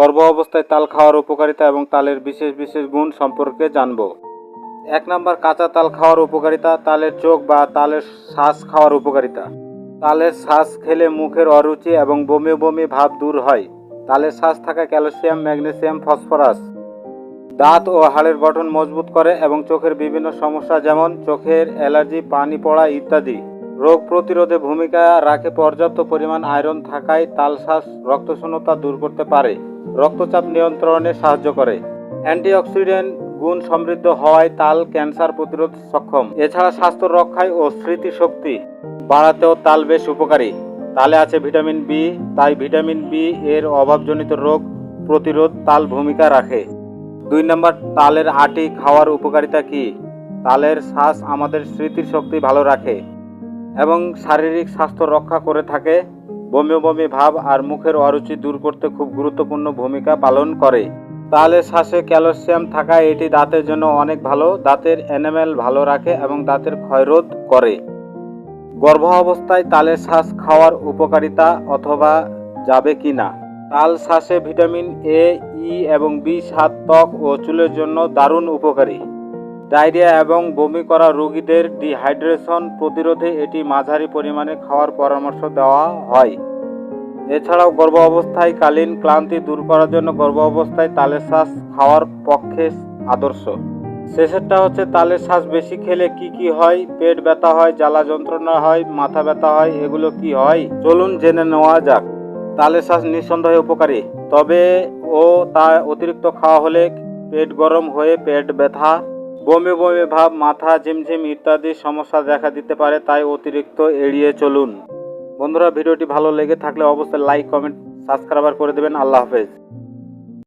গর্ভ অবস্থায় তাল খাওয়ার উপকারিতা এবং তালের বিশেষ বিশেষ গুণ সম্পর্কে জানব। এক নম্বর, কাঁচা তাল খাওয়ার উপকারিতা, তালের চোখ বা তালের শ্বাস খাওয়ার উপকারিতা। তালের শ্বাস খেলে মুখের অরুচি এবং বমি বমি ভাব দূর হয়। তালের শ্বাস থাকা ক্যালসিয়াম, ম্যাগনেসিয়াম, ফসফরাস। দাঁত ও হাড়ের গঠন মজবুত করে এবং চোখের বিভিন্ন সমস্যা যেমন চোখের অ্যালার্জি, পানি পড়া ইত্যাদি। রোগ প্রতিরোধে ভূমিকা রাখে পর্যাপ্ত পরিমাণ আয়রন থাকায় তালশ্বাস রক্তশূন্যতা দূর করতে পারে। রক্তচাপ নিয়ন্ত্রণে সাহায্য করে। অ্যান্টিঅক্সিডেন্ট গুণ সমৃদ্ধ হওয়ায় তাল ক্যান্সার প্রতিরোধ সক্ষম। এছাড়া স্বাস্থ্য রক্ষায় ও স্মৃতিশক্তি বাড়াতেও তাল বেশ উপকারী। তালে আছে ভিটামিন বি তাই ভিটামিন বি এর অভাবজনিত রোগ প্রতিরোধ তাল ভূমিকা রাখে। দুই নম্বর, তালের আটি খাওয়ার উপকারিতা কি? তালের শ্বাস আমাদের স্মৃতির শক্তি ভালো রাখে এবং শারীরিক স্বাস্থ্য রক্ষা করে থাকে। বমি বমি ভাব আর মুখের অরুচি দূর করতে খুব গুরুত্বপূর্ণ ভূমিকা পালন করে। তালের শ্বাসে ক্যালসিয়াম থাকায় এটি দাঁতের জন্য অনেক ভালো। দাঁতের এনামেল ভালো রাখে এবং দাঁতের ক্ষয়রোধ করে। গর্ভ অবস্থায় তালের শ্বাস খাওয়ার উপকারিতা অথবা যাবে কি না? তাল শ্বাসে ভিটামিন এ, ই এবং বি, সাত, ত্বক ও চুলের জন্য দারুণ উপকারী। ডায়রিয়া এবং বমি করা রোগীদের ডিহাইড্রেশন প্রতিরোধে এটি মাঝারি পরিমাণে খাওয়ার পরামর্শ দেওয়া হয়। এছাড়াও গর্ভ অবস্থায় কালীন ক্লান্তি দূর করার জন্য গর্ভ অবস্থায় তালের শ্বাস খাওয়ার পক্ষে আদর্শ। শেষেরটা হচ্ছে তালের শ্বাস বেশি খেলে কি কি হয়? পেট ব্যথা হয়, জ্বালা যন্ত্রণা হয়, মাথা ব্যথা হয়, এগুলো কি হয়? চলুন জেনে নেওয়া যাক। তালের শ্বাস নিঃসন্দেহে উপকারী, তবে ও তা অতিরিক্ত খাওয়া হলে পেট গরম হয়ে পেট ব্যথা বমি বমি ভাব, মাথা ঝিমঝিম ইত্যাদি সমস্যা দেখা দিতে পারে, তাই অতিরিক্ত এড়িয়ে চলুন। বন্ধুরা, ভিডিওটি ভালো লেগে থাকলে অবশ্যই লাইক কমেন্ট সাবস্ক্রাইবার করে দেবেন। আল্লাহ হাফেজ।